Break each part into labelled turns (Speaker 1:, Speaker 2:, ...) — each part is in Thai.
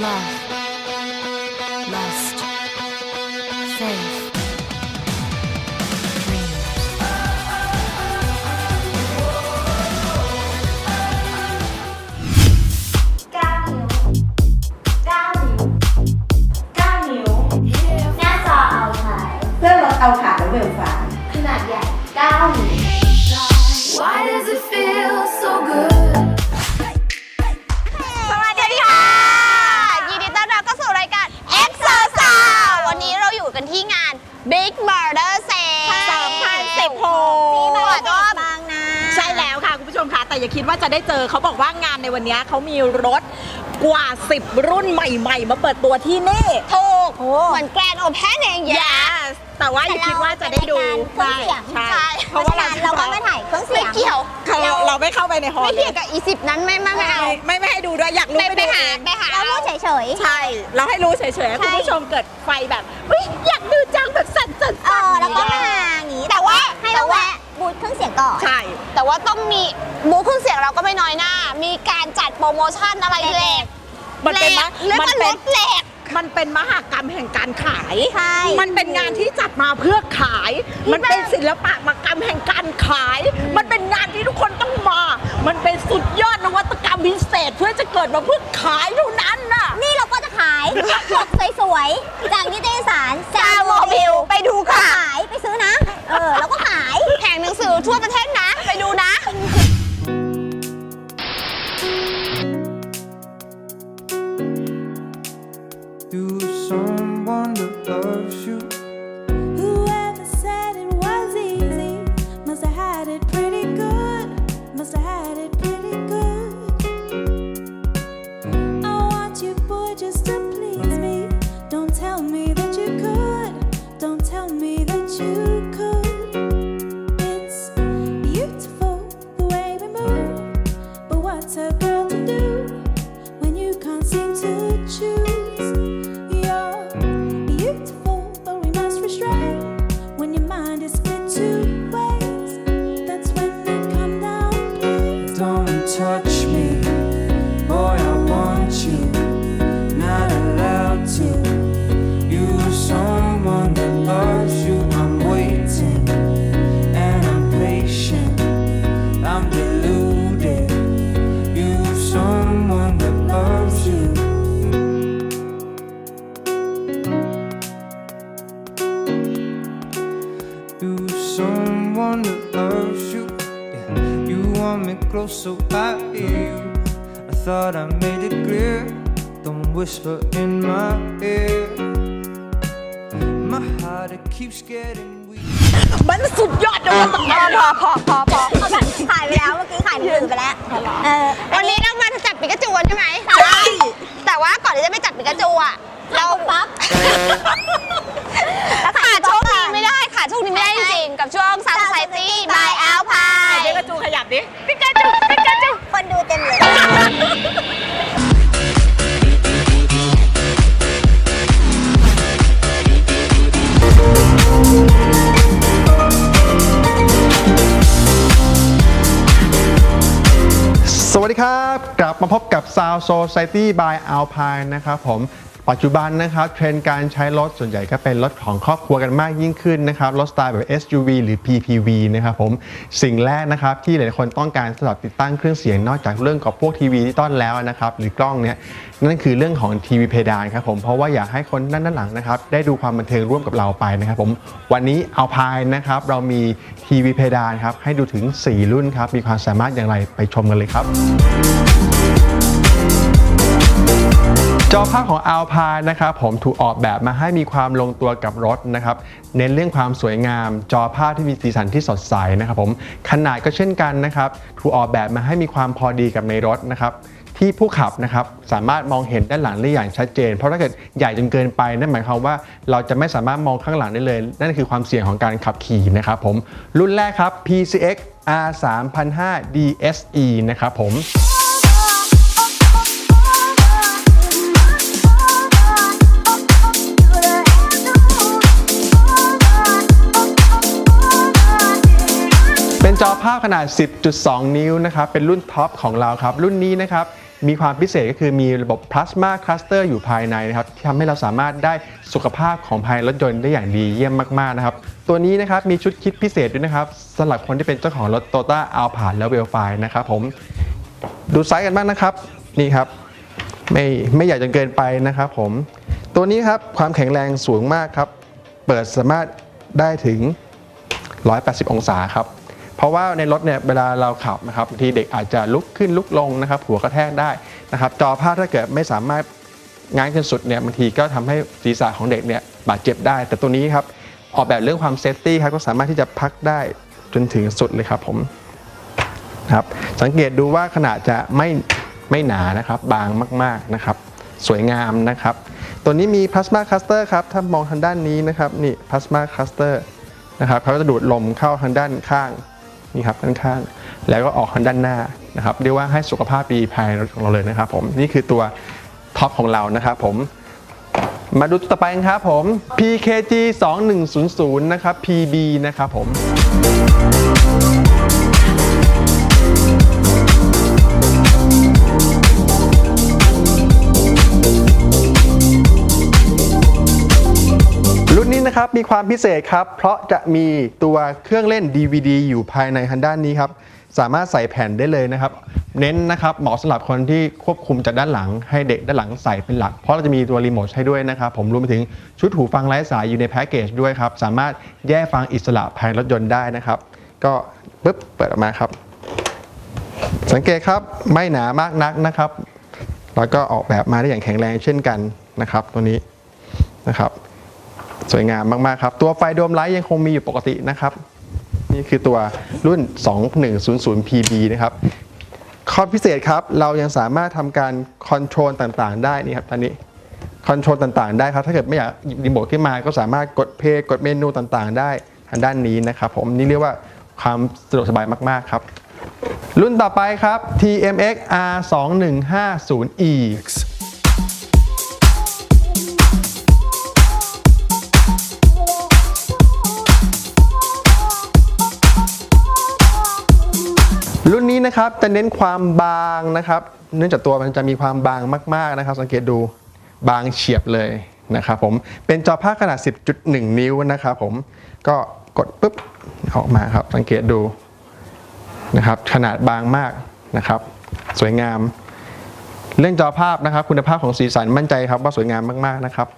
Speaker 1: love,
Speaker 2: คะ
Speaker 3: แต่อย่าคิดว่าจะได้เจอเขาบอกว่างานในวันนี้เขามีรถกว่า 10 รุ่นใหม่ ๆ มาเปิดตัวที่นี่
Speaker 2: ถูกเหมือนแกรนโอเพนเองอย่า
Speaker 3: Yes แต่ว่าอย่าคิดว่าจะได้ดู
Speaker 2: เครื่องเสียง
Speaker 3: ใช่
Speaker 2: ใช่
Speaker 3: เพราะว่าเรา
Speaker 2: เราก็ไม่ถ่ายเครื่องเสียงไม่เกี่ยว
Speaker 3: เราเราไม่เข้าไปในฮอล
Speaker 2: ไม่
Speaker 3: ล์เล
Speaker 2: เกี่ยวยกับอีสิบนั้นไม่ไม่ไม่เอา
Speaker 3: ไม่ไม่ให้ดูด้วยอยากรู้
Speaker 2: ไป
Speaker 3: ไป
Speaker 2: ไป
Speaker 3: ดู
Speaker 2: หา
Speaker 3: เอง
Speaker 2: ไปหา
Speaker 4: เราพูดเฉย
Speaker 3: ใช่ เราให้รู้เฉยๆให้คุณผู้ชมเกิดไฟแบบเฮ้ยอยากดูจังแบบสั่นๆสั่น
Speaker 4: ๆเออแล้วก็มาอย่างนี้
Speaker 2: แต่ว่า
Speaker 4: ให้
Speaker 2: แต่
Speaker 4: เรา
Speaker 2: ว่า
Speaker 4: แวะบูธเครื่องเสียงก่อน
Speaker 3: ใช่
Speaker 2: แต่ว่าต้องมีบูธเครื่องเสียงเราก็ไม่น้อยหน้า มีการจัดโปรโมชั่นอะไรแหลก
Speaker 3: มันเป็น
Speaker 2: แหล
Speaker 3: มะ
Speaker 2: กเรียก
Speaker 3: มั
Speaker 2: ว่า
Speaker 3: เป็
Speaker 2: ร
Speaker 3: น
Speaker 2: ถแหลก
Speaker 3: มันเป็นมหากรรมแห่งการขาย
Speaker 4: ใช่
Speaker 3: มันเป็นงานที่จัดมาเพื่อขายมันเป็นศิลปะมากรรมแห่งการขาย มันเป็นงานที่ทุกคนต้องมา มันเป็นสุดยอดนวัตกรรมพิเศษเพื่อจะเกิดมาเพื่อขายเท่านั้นน่ะ
Speaker 4: นี่เราก็จะขายปกสวยๆ จากนิตยสารจาโม
Speaker 2: Mobile
Speaker 4: บิล
Speaker 2: ไปดูค่ะ
Speaker 4: ขายไปซื้อนะ เออ
Speaker 5: 12 and so I hear you. I thought I made it clear. Don't whisper in my ear. My heart it keeps getting weak.
Speaker 3: มันสุดยอดนวัตกรรมพอพอพอพอ
Speaker 4: เอาแบบขายไปแล้วเมื่อกี้ขายหนังสือไปแล้วเออ
Speaker 2: วันนี้เรามาจับปิกาจูกันใช่ไหมใช่แต่ว่าก่อนที่จะไปจับปิกาจูอะเรา
Speaker 4: ปั๊บ
Speaker 2: ขาดช่วงนี้ไม่ได้ขาดช่วงนี้ไม่ได้จริงๆกับช่วง Sun Society by Alpine
Speaker 3: เด็กกระจูขยับดิ
Speaker 4: มา
Speaker 6: พบกับ Sound Society by Alpine นะครับผมปัจจุบันนะครับเทรนด์การใช้รถส่วนใหญ่ก็เป็นรถของครอบครัวกันมากยิ่งขึ้นนะครับรถสไตล์แบบ SUV หรือ PPV นะครับผมสิ่งแรกนะครับที่หลายคนต้องการสำหรับติดตั้งเครื่องเสียงนอกจากเรื่องของพวกทีวีที่ต้อนแล้วนะครับหรือกล้องเนี่ยนั่นคือเรื่องของทีวีเพดานครับผมเพราะว่าอยากให้คนด้านด้านหลังนะครับได้ดูความบันเทิงร่วมกับเราไปนะครับผมวันนี้เอาพายนะครับเรามีทีวีเพดานครับให้ดูถึง 4 รุ่นครับมีความสามารถอย่างไรไปชมกันเลยครับ จอภาพของ Alpine นะครับผมถูกออกแบบมาให้มีความลงตัวกับรถนะครับเน้นเรื่องความสวยงาม จอภาพที่มีสีสันที่สดใสนะครับผมขนาดก็เช่นกันนะครับถูกออกแบบมาให้มีความพอดีกับในรถนะครับที่ผู้ขับนะครับสามารถมองเห็นด้านหลังได้อย่างชัดเจน เพราะถ้าเกิดใหญ่จนเกินไปนั่นหมายความว่าเราจะไม่สามารถมองข้างหลังได้เลย นั่นคือความเสี่ยงของการขับขี่นะครับผมรุ่นแรกครับ PCX R 3 0 0 DSE นะครับผม เป็นจอภาพขนาด 10.2 นิ้วนะครับ เป็นรุ่นท็อปของเราครับ รุ่นนี้นะครับ มีความพิเศษก็คือมีระบบพลาสมาคลัสเตอร์อยู่ภายในนะครับทำให้เราสามารถได้สุขภาพของภายในรถยนต์ได้อย่างดีเยี่ยมมาก ๆ นะครับ ตัวนี้นะครับ มีชุดคิดพิเศษด้วยนะครับสำหรับคนที่เป็นเจ้าของรถโตต้าอัลพาและเวลไฟนะครับผมดูไซส์กันบ้างนะครับ นี่ครับ ไม่ไม่ใหญ่จนเกินไปนะครับผม ตัวนี้ครับความแข็งแรงสูงมากครับ เปิดสามารถได้ถึง 180 องศาครับ เพราะว่าในรถเนี่ยเวลาเราขับนะครับบางทีเด็กอาจจะลุกขึ้นลุกลงนะครับ หัวกระแทกได้นะครับ จอภาพถ้าเกิดไม่สามารถง้างจนสุดเนี่ยบางทีก็ทำให้ศีรษะของเด็กเนี่ยบาดเจ็บได้ แต่ตัวนี้ครับออกแบบเรื่องความเซฟตี้ครับก็สามารถที่จะพักได้จนถึงสุดเลยครับผมครับสังเกตดูว่าขนาดจะไม่ไม่หนานะครับบางมากๆนะครับ สวยงามนะครับ ตัวนี้มีพลาสมาคัสเตอร์ครับถ้ามองทางด้านนี้นะครับนี่พลาสมาคัสเตอร์นะครับเขาก็จะดูดลมเข้าทางด้านข้าง นี่ครับด้านข้างแล้วก็ออกทางด้านหน้านะครับเรียกว่าให้สุขภาพดีภายของเราเลยนะครับ ผมนี่คือตัวท็อปของเรานะครับผมมาดูตัวต่อไปครับผม PKG 2100นะครับ PB นะครับผม นะครับมีความพิเศษครับ เพราะจะมีตัวเครื่องเล่น DVD อยู่ภายในทางด้านนี้ครับ สามารถใส่แผ่นได้เลยนะครับ เน้นนะครับเหมาะสำหรับคนที่ควบคุมจากด้านหลัง ให้เด็กด้านหลังใส่เป็นหลัก เพราะเราจะมีตัวรีโมทให้ด้วยนะครับ ผมรวมไปถึงชุดหูฟังไร้สายอยู่ในแพ็กเกจด้วยครับ สามารถแยกฟังอิสระภายในรถยนต์ได้นะครับ ก็ปึ๊บเปิดออกมาครับ สังเกตครับไม่หนามากนักนะครับ แล้วก็ออกแบบมาได้อย่างแข็งแรงเช่นกันนะครับ ตัวนี้นะครับ สวยงามมาก ๆ ครับ ตัวไฟโดมไลท์ยังคงมีอยู่ปกตินะครับ นี่คือตัวรุ่น 2100 PB นะครับข้อพิเศษครับ เรายังสามารถทำการคอนโทรลต่างๆ ได้นี่ครับตอนนี้คอนโทรลต่างๆ ได้ครับ ถ้าเกิดไม่อยากหยิบรีโมทขึ้นมา ก็สามารถกดเพลย์กดเมนูต่างๆ ได้ทางด้านนี้นะครับ ผมนี่เรียกว่าความสะดวกสบายมาก ๆ ครับ รุ่นต่อไปครับ TMX R2150E นะครับจะเน้นความบางนะครับ เนื่องจากตัวมันจะมีความบางมาก ๆนะครับ สังเกตดูบางเฉียบเลยนะครับผมเป็นจอภาพขนาด 10.1 นิ้วนะครับผมก็กดปุ๊บออกมาครับ สังเกตดูนะครับ ขนาดบางมากนะครับ สวยงาม เรื่องจอภาพนะครับ คุณภาพของสีสันมั่นใจครับว่าสวยงามมากๆนะครับ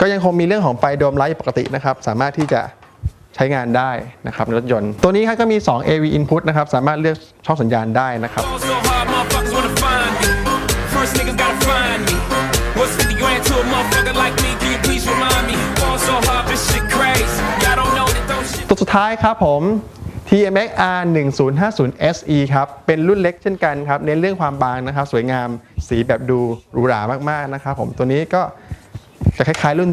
Speaker 6: ก็ยังคงมีเรื่องของไฟโดมไลท์ปกตินะครับ สามารถที่จะ ใช้งานได้นะครับในรถยนต์ ตัวนี้ครับก็มี 2 AV input นะครับ สามารถเลือกช่องสัญญาณได้นะครับ
Speaker 5: Fall so hard, motherfuckers wanna find me. First niggas gotta find me. What's 50 grand to a motherfucker like me? Can you please remind me? Fall so hard, this shit crazy. Y'all don't know that those shit.
Speaker 6: ตัวสุดท้ายครับผม TMX R 1050 SE ครับ เป็นรุ่นเล็กเช่นกันครับ เน้นเรื่องความบางนะครับ สวยงาม สีแบบดูหรูหรามากๆนะครับผม ตัวนี้ก็จะคล้ายๆรุ่น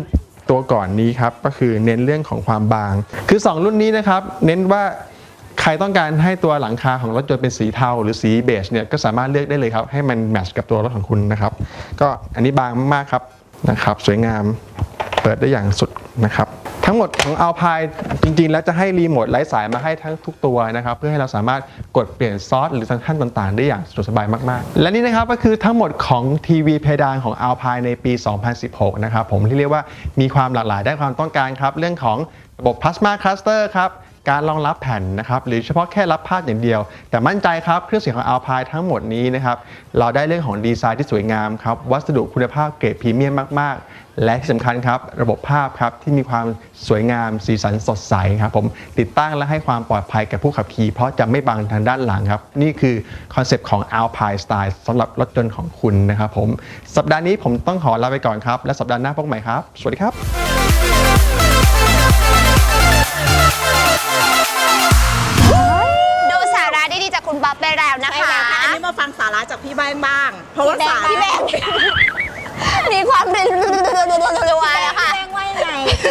Speaker 6: ตัวก่อนนี้ครับก็คือเน้นเรื่องของความบาง คือ 2 รุ่นนี้นะครับเน้นว่าใครต้องการให้ตัวหลังคาของรถยนต์เป็นสีเทาหรือสีเบจเนี่ยก็สามารถเลือกได้เลยครับให้มันแมทช์กับตัวรถของคุณนะครับ ก็อันนี้บางมากครับนะครับ สวยงามเปิดได้อย่างสุดนะครับ ทั้งหมดของ a l p i จริงๆ แล้วจะให้รีโมทไร้สายมาให้ทั้งทุกตัวนะครับ เพื่อให้เราสามารถกดเปลี่ยนซอสหรือฟังก์ชันต่างๆ ได้อย่างสะดวกสบายมากๆ และนี่นะครับก็คือทั้งหมดของทีวีเพดานของ a l p i ในปี 2016 นะครับผมที่เรียกว่ามีความหลากหลายได้านความต้องการครับ เรื่องของระบบ Plasma Cluster ครับการรองรับแผ่นนะครับหรือเฉพาะแค่รับภาพอย่างเดียว แต่มั่นใจครับเครื่องเสียงของ a l p i ทั้งหมดนี้นะครับเราได้เรื่องของดีไซน์ที่สวยงามครับวัสดุคุณภาพเกรดพรีเมียมมากๆ และที่สำคัญครับ ระบบภาพครับที่มีความสวยงามสีสันสดใสครับผมติดตั้งและให้ความปลอดภัยแก่ผู้ขับขี่ เพราะจะไม่บังทางด้านหลังครับ นี่คือคอนเซปต์ของ Alpine Style สำหรับรถยนต์ของคุณนะครับผม สัปดาห์นี้ผมต้องขอลาไปก่อนครับ และสัปดาห์หน้าพบกันใหม่ครับ สวัสดีครับ
Speaker 2: ดูสาระดีๆจากคุณบ๊อบไปแล้วนะ
Speaker 3: ใช่
Speaker 2: คะ
Speaker 3: แล้วค่ะอันนี้มาฟังสาระจากพี่แบงค์บ้าง เพราะว่าสาระ
Speaker 2: พี่แบงค์ มีความรวยๆอะค่ะ
Speaker 4: แป้งว่ายังไง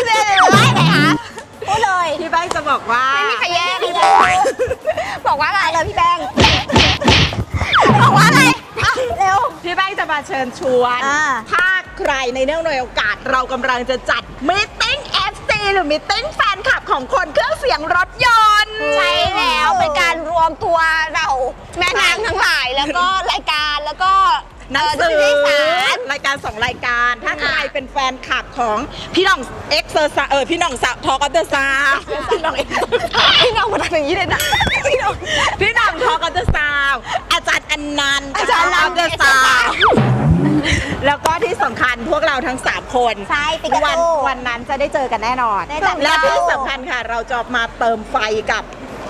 Speaker 2: เรื่องอะไรไหนคะ
Speaker 4: พูดเลย
Speaker 3: พี่แบงค์จะบอกว่า
Speaker 2: ไม่มีใครแย่งบอกว่าอะไร
Speaker 4: เลยพี่แป้ง
Speaker 2: บอกว่าอะไรอะ
Speaker 4: เร็ว
Speaker 3: พี่แบงค์จะมาเชิญชวน
Speaker 4: อ่า
Speaker 3: ถ้าใครในเนื่องในโอกาสเรากำลังจะจัดมิ e ติ้ง FC หรือมิ e ติ้งแฟนคลับของคนเครื่องเสียงรถยนต์
Speaker 2: ใช่แล้วเป็นการรวมตัวเราแม่นางทั้งหลายแล้วก็รายการแล้วก็
Speaker 3: หนัง
Speaker 2: เสื
Speaker 3: อ
Speaker 2: นิตยสาร
Speaker 3: รายการสองรายการ ถ้าใครเป็นแฟนคลับของพี่หน้องเอ็กเซอร์ซาเออพี่หน้องสาวทอกัตเตอร์ซาพี่หน้องเอ็ก
Speaker 2: พี่น้องมาทำอย่างนี้เลยนะพี่น้อง
Speaker 3: พี่หน้องทอกัตเตอร์ซาวอาจารย์อนันต์
Speaker 2: อาจารย์อนันต์
Speaker 3: เตอร์ซาวแล้วก็ที่สำคัญพวกเราทั้ง 3 คน
Speaker 4: ใช่ปิกา
Speaker 3: วัน
Speaker 4: จู
Speaker 3: วันนั้นจะได้เจอกันแน่นอน
Speaker 4: ได้จับ
Speaker 3: และที่
Speaker 4: เรา
Speaker 3: สำคัญค่ะ เราจะมาเติมไฟกับ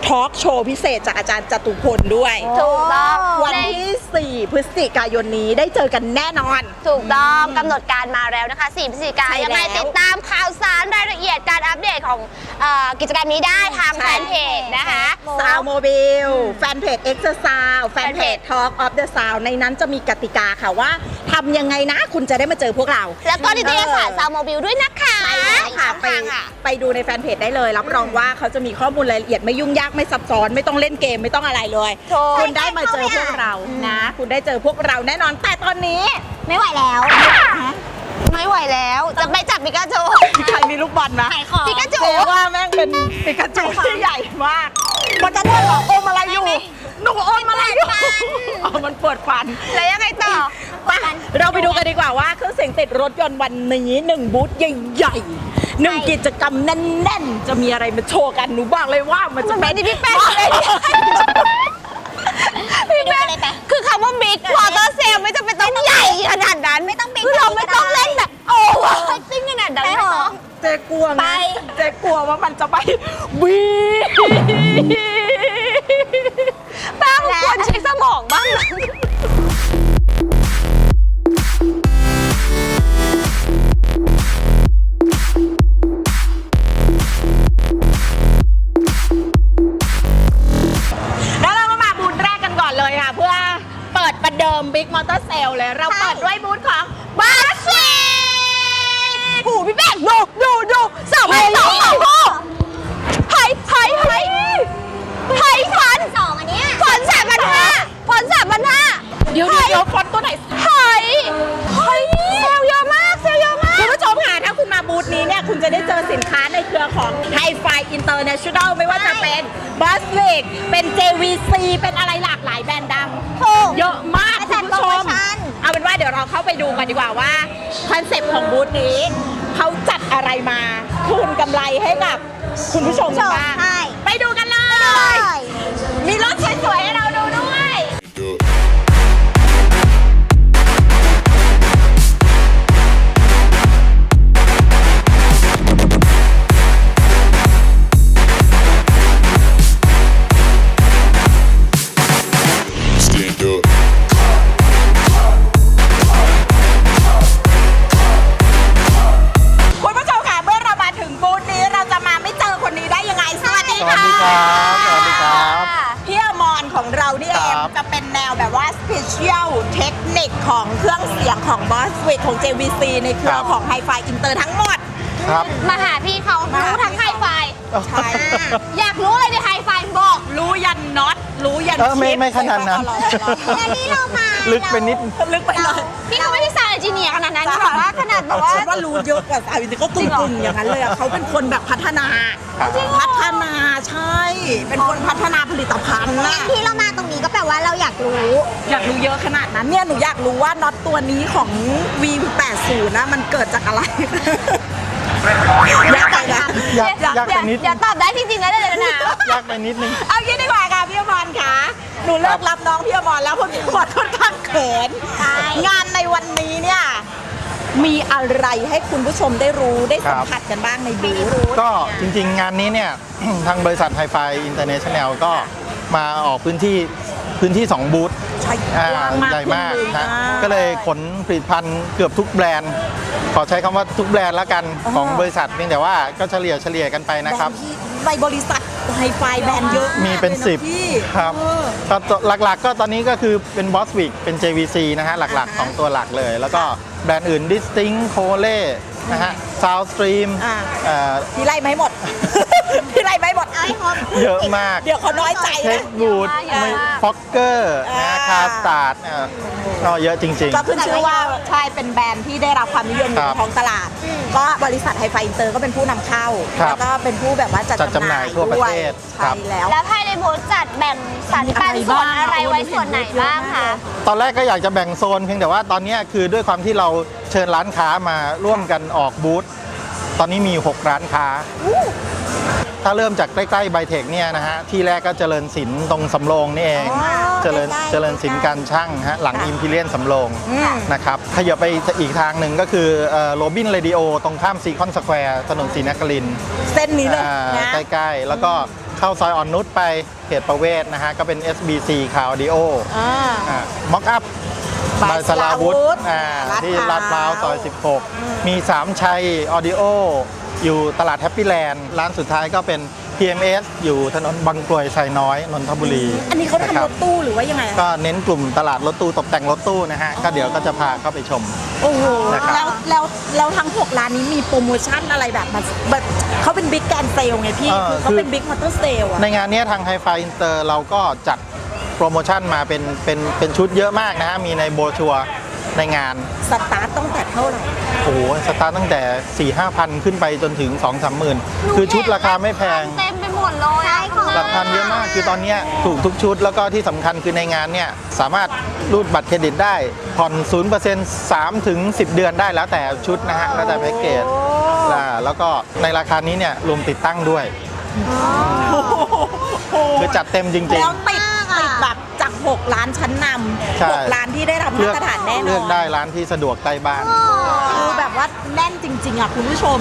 Speaker 3: ทอล์กโชว์พิเศษจากอาจารย์จตุพลด้วย
Speaker 2: ถูกต้อง
Speaker 3: วัน
Speaker 2: ใน
Speaker 3: ที่ 4 พฤศจิกายนนี้ได้เจอกันแน่นอน
Speaker 2: ถูกต้องกำหนดการมาแล้วนะคะ 4 พฤศจิกา
Speaker 3: ใช่
Speaker 2: ยังไง
Speaker 3: แล้ว
Speaker 2: ติดตามข่าวสารรายละเอียดการอัปเดตของเออกิจกรรมนี้ได้ทาง
Speaker 3: ใช่
Speaker 2: แฟนเพจนะคะ
Speaker 3: ซาวโมบิลแฟนเพจ e x e r s o u n d แฟนเพจ Talk of the Sound ในนั้นจะมีกติกาค่ะว่าทำยังไงนะ คุณจะได้มาเจอพวกเรา
Speaker 2: แล้วก็นิตยสารซาวโมบิลด้วยนะคะ
Speaker 3: ใช่แล้วค่ะ
Speaker 2: อีก
Speaker 3: ไป
Speaker 2: ช่องทางค่ะ
Speaker 3: ไปดูในแฟนเพจได้เลย รับรองว่าเขาจะมีข้อมูลรายละเอียดไม่ยุ่งยากไม่ซับซ้อนไม่ต้องเล่นเกมไม่ต้องอะไรเลย
Speaker 2: ถูก
Speaker 3: คุณได้มาเจอพวกเรานะ คุณได้เจอพวกเราแน่นอนแต่ตอนนี้
Speaker 4: ไม่ไหวแล้ว
Speaker 2: ไม่ไหวแล้ว จะไปจับปิกาจู
Speaker 3: ใครมีลูกบอลนะ
Speaker 4: ขายของ
Speaker 2: ปิกาจู
Speaker 3: เจ๊ว่าแม่งเป็นปิกาจูที่ใหญ่มากมันจะได้หรออมอะไรอยู่หนูอม อะไรอยู่อ๋อมันปวดฟัน
Speaker 2: แล้วยังไงต่อ
Speaker 3: ไปเราไปดูกันดีกว่าว่าเครื่องเสียงติดรถยนต์วันนี้หนึ่งบูธใหญ่ๆหนึ่งกิจกรรมแน่นๆ จะมีอะไรมาโชว์กันหนูบอกเลยว่ามันจะ
Speaker 2: มัน
Speaker 3: เป็
Speaker 2: ไม่
Speaker 3: น
Speaker 2: ได้พี่แป้งเลยพี่แป้งคือคำว่าบิ๊กวอเตอร์เซลไม่จำเป็นต้องใหญ่ขนาดนั้น
Speaker 4: ไม่ต้อง big
Speaker 2: คือเราไม่ต้อง
Speaker 4: ก็ได้
Speaker 2: เล่นแบบโอ้โหซิ่งขนาดนั้น
Speaker 4: ไป
Speaker 2: ไม่
Speaker 4: เถ
Speaker 2: ต้อ
Speaker 4: อะ
Speaker 2: ง
Speaker 3: เจ๊กลัวไง
Speaker 4: ไป
Speaker 3: เจ๊กลัวว่ามันจะไปวี
Speaker 2: แป้งคว
Speaker 3: ของ
Speaker 2: บ้า
Speaker 3: เข้าไปดูกันดีกว่าว่าคอนเซปต์ของบูธนี้เขาจัดอะไรมาคืนกำไรให้กับคุณผู้ชมกันบ้าง
Speaker 4: ใช่
Speaker 3: ไปดูกันเลย มีรถสวยๆให้เรา ในเครือของ Hi-Fi Inter ทั้งหมด
Speaker 7: ครับ
Speaker 2: มาหาพี่เขา
Speaker 3: มาหา
Speaker 2: รู้ทั้งไฮไฟ
Speaker 3: ใช่
Speaker 2: อยากรู้อะไรในไฮไฟบอก
Speaker 3: รู้ยันน็อตรู้ยัน
Speaker 7: เออไม่
Speaker 3: ชิป
Speaker 7: ไม่ขนาดนั้น
Speaker 4: และนี่เรามา
Speaker 7: ลึกไปนิด
Speaker 3: ลึกไปเลย
Speaker 2: ยเอนจิเนียร์ขนาดนั้นแบบว่าขนาดแบบว่า
Speaker 3: ฉันว่ารู้เยอะกว่าสาวจริงๆก็กลุ่มๆอย่างนั้นเลยอะเขาเป็นคนแบบพัฒนา
Speaker 7: ครับ
Speaker 3: พัฒนาใช่ เป็นคนพัฒนาผลิตภัณฑ์นะ
Speaker 4: ที่เรามาตรงนี้ก็แปลว่าเราอยากรู้
Speaker 3: อยากรู้เยอะขนาดนั้นเนี่ยหนูอยากรู้ว่าน็อตตัวนี้ของ V80 นะมันเกิดจากอะไรยากไปนะ
Speaker 7: ยากยากไปนิด
Speaker 2: อย่าตอบได้จริงๆนะเดี๋ยวนะ
Speaker 7: ยากไปนิดนึง
Speaker 3: เอางี้ดีกว่าค่ะพี่อมรค่ะ หนูเลิกรับน้องพี่อมรแล้วเพราะพี่อมรค่อนข้างเขินงานในวันนี้เนี่ยมีอะไรให้คุณผู้ชมได้รู้ได้สัมผัสกันบ้างในบูธ
Speaker 7: ก็จริงๆ งานนี้เนี่ย ทางบริษัทไฮไฟอินเตอร์เนชั่นแนลก็มาออกพื้นที่พื้นที่ 2 บูธ
Speaker 3: ใช่
Speaker 7: อ่าก
Speaker 3: ว้างมาก
Speaker 7: ใหญ่มาก
Speaker 3: คุณ
Speaker 7: นะ
Speaker 3: อ่า
Speaker 7: ก็เลยขนผลิตภัณฑ์เกือบทุกแบรนด์ ขอใช้คำว่าทุกแบรนด์แล้วกัน
Speaker 3: อ๋อ
Speaker 7: ของบริษัทเพียงแต่ว่าก็เฉลี่ยเฉลี่ยกันไปนะครับ
Speaker 3: แบรนด์ที่ ในบริษัทไฮไฟแบรนด์เยอะาก
Speaker 7: มีเป็น
Speaker 3: ลยะพี่
Speaker 7: 10 ครับ
Speaker 3: เออ
Speaker 7: ก็หลักๆ ก็ตอนนี้ก็คือเป็น b o s w i c เป็น JVC นะฮะ หลัก
Speaker 3: อ่าฮะ
Speaker 7: ๆ 2 ตัวหลักเลย แล้วก็แบรนด์อื่น Distinct c o l e นะฮะ s ซาวสตรีม
Speaker 3: อ่า พี่ไล่ไม่หมด พี่ไล่ไม่หมด
Speaker 7: เยอะมาก
Speaker 3: เดี๋ยวเขาน้อยใจ
Speaker 7: เท
Speaker 3: นะ
Speaker 7: คบูดฟ็อกเกอร์
Speaker 3: อ่า
Speaker 7: นะคาสตาร์ดก็เยอะจริง
Speaker 3: ก็ขึ้นชื่อว่าใช่เป็นแบรนด์ที่ได้รับความนิยมอยู่
Speaker 7: ครั
Speaker 3: ใน
Speaker 7: บ
Speaker 3: ท้องตลาด ก็บริษัทไฮไฟอินเตอร์ก็เป็นผู้นำเข้า
Speaker 7: ครับ
Speaker 3: แล้วก็เป็นผู้แบบว่าจัด
Speaker 7: จัดจำหน่ายทั่วประเทศ
Speaker 3: ด้วย
Speaker 7: ครั
Speaker 3: ใช่
Speaker 7: บ
Speaker 3: แล้ว
Speaker 2: แล้วภายในบูธจัดแบ่งสรรปันส่วนอะไรไว้ส่วนไหนบ้างคะ
Speaker 7: ตอนแรกก็อยากจะแบ่งโซนเพียงแต่ว่าตอนเนี้ยคือด้วยความที่เรา เชิญร้านค้ามาร่วมกันออกบูธตอนนี้มี 6 ร้านค้า ถ้าเริ่มจากใกล้ๆไบเทคเนี่ยนะฮะ ที่แรกก็เจริญศิลป์ตรงสำโรงนี่เอง
Speaker 3: อ๋อ
Speaker 7: เจริญ
Speaker 3: ใกล้ๆ
Speaker 7: เจริญศิลป์การช่างฮะ หลัง
Speaker 3: ค่ะ
Speaker 7: อิมพีเรียนสำโรง
Speaker 3: อืม
Speaker 7: นะครับขยับไปอีกทางหนึ่งก็คือโรบินเรดิโอตรงข้ามซีคอนสแควร์ถนนศรีนครินทร์
Speaker 3: เส้นนี้เลย
Speaker 7: อ่า
Speaker 3: นะ
Speaker 7: ใกล้ๆ แล้วก็เข้าซอยอ่อนนุชไปเขตประเวศนะฮะ ก็เป็น SBC คาวดิโอ
Speaker 3: อ่า
Speaker 7: ม็อกอัพ
Speaker 3: บา
Speaker 7: บายยสลาวุธอ่า
Speaker 3: ลาด
Speaker 7: ที่
Speaker 3: พร้าว
Speaker 7: ลาดพร้าวซอย 16 มี3ชัยออดิโออยู่ตลาดแฮปปี้แลนด์ร้านสุดท้ายก็เป็น PMS อยู่ถนนบางกรวยไซน้อยนนทบุรี
Speaker 3: อันนี้เขาะ
Speaker 7: ค
Speaker 3: ทำร
Speaker 7: บ
Speaker 3: ถตู้หรือว่ายังไงอะ
Speaker 7: ก็เน้นกลุ่มตลาดรถตู้ตกแต่งรถตู้นะฮะ ก็เดี๋ยวก็จะพาเข้าไปชม
Speaker 3: โอ้โห
Speaker 7: นะครับ
Speaker 3: แล้วแล้วแล้วทั้ง 6 ร้านนี้มีโปรโมชั่นอะไรแบบมาแบบเขาเป็นบิ๊กแกนเซลไงพี่
Speaker 7: เออ
Speaker 3: คือเขา
Speaker 7: คือ
Speaker 3: เป็นบิ๊กมอเตอร์เซลอะ
Speaker 7: ในงานเนี้ยทางไฮไฟอินเตอร์เราก็จัด โปรโมชั่นมาเป็นเป็นเป็นชุดเยอะมากนะฮะมีในโบรชัวร์ในงาน
Speaker 3: สตาร์ตตั้งแต่เท่าไหร่
Speaker 7: โอ้โหสตาร์ทตั้งแต่4 5พันขึ้นไปจนถึง2 3หมื่นคือชุดราคาไม่แพง
Speaker 2: เต็มไปหมดเลยอะข้าง
Speaker 7: ราคาเยอะมากคือตอนเนี้ยถูกทุกชุดแล้วก็ที่สำคัญคือในงานเนี่ย สามารถรูดบัตรเครดิตได้ ผ่อน 0% 3ถึง10 เดือนได้แล้วแต่ชุดนะฮะ แล้วแต่แพ็กเกจอ่าแล้วก็ในราคานี้เนี่ย รวมติดตั้งด้วย คือจัดเต็มจริง
Speaker 3: แล้วติด ติดแบบจาก 6 ล้านชั้นน
Speaker 7: ใช่ำ
Speaker 3: 6ล้านที่ได้รับ
Speaker 7: ๆเลื
Speaker 3: มา
Speaker 7: อก
Speaker 3: ตรฐานแน่น
Speaker 7: เลื
Speaker 3: อ
Speaker 7: อก
Speaker 3: น
Speaker 7: ได้ร้านที่สะดวกใกล้บ้าน
Speaker 3: คือแบบว่าแน่นจริง ๆอะคุณผู้ชม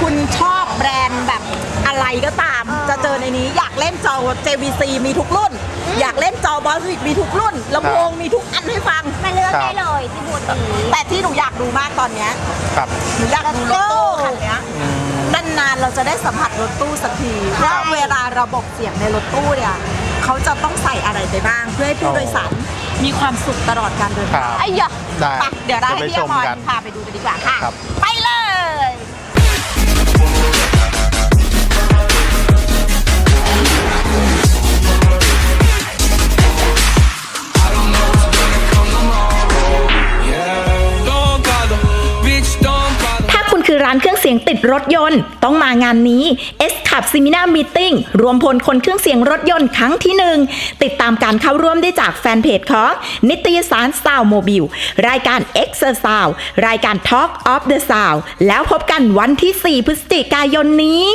Speaker 3: คุณชอบแบรนด์แบบอะไรก็ตาม จะเจอในนี้อยากเล่นจอ JVC มีทุกรุ่น อยากเล่นจอบอสวิกมีทุกรุ่นลำโพงมีทุกอันให้ฟัง
Speaker 4: มาเลือก
Speaker 7: ครับ
Speaker 4: ได้เลยที่บูธนี้
Speaker 3: แต่ที่หนูอยากดูมากตอนเนี้ย
Speaker 7: ครับ
Speaker 3: หนูอยากดูรถตู้คันเนี้ย
Speaker 7: อืม
Speaker 3: นานๆเราจะได้สัมผัสรถตู้สักทีว่าเวลาระบบเสียงในรถตู้เนี่ย เขาจะต้องใส่อะไรไปบ้าง เพื่อให้ผู้โดยสารมีความสุขตลอดการเดิน
Speaker 7: ค
Speaker 3: ทาง
Speaker 7: รับ
Speaker 2: ไอ้ยะ
Speaker 7: ได้
Speaker 3: ไปเดี๋ยวเรา
Speaker 7: จะ
Speaker 3: ให้
Speaker 7: ไป
Speaker 3: พี่
Speaker 7: ช
Speaker 3: อ
Speaker 7: ม
Speaker 3: มร
Speaker 7: กัน
Speaker 3: พาไปดูกันดีกว่าค่ะ
Speaker 7: ครับ
Speaker 3: ไป
Speaker 8: ติดรถยนต์ ต้องมางานนี้ S c u b Seminar Meeting รวมพลคนเครื่องเสียงรถยนต์ครั้งที่หนึ่งติดตามการเข้าร่วมได้จากแฟนเพจของนิตยสารสาวโมบิลรายการ e x e r Sound รายการ Talk of the Sound แล้วพบกันวันที่ 4 พฤศจิกายนนี้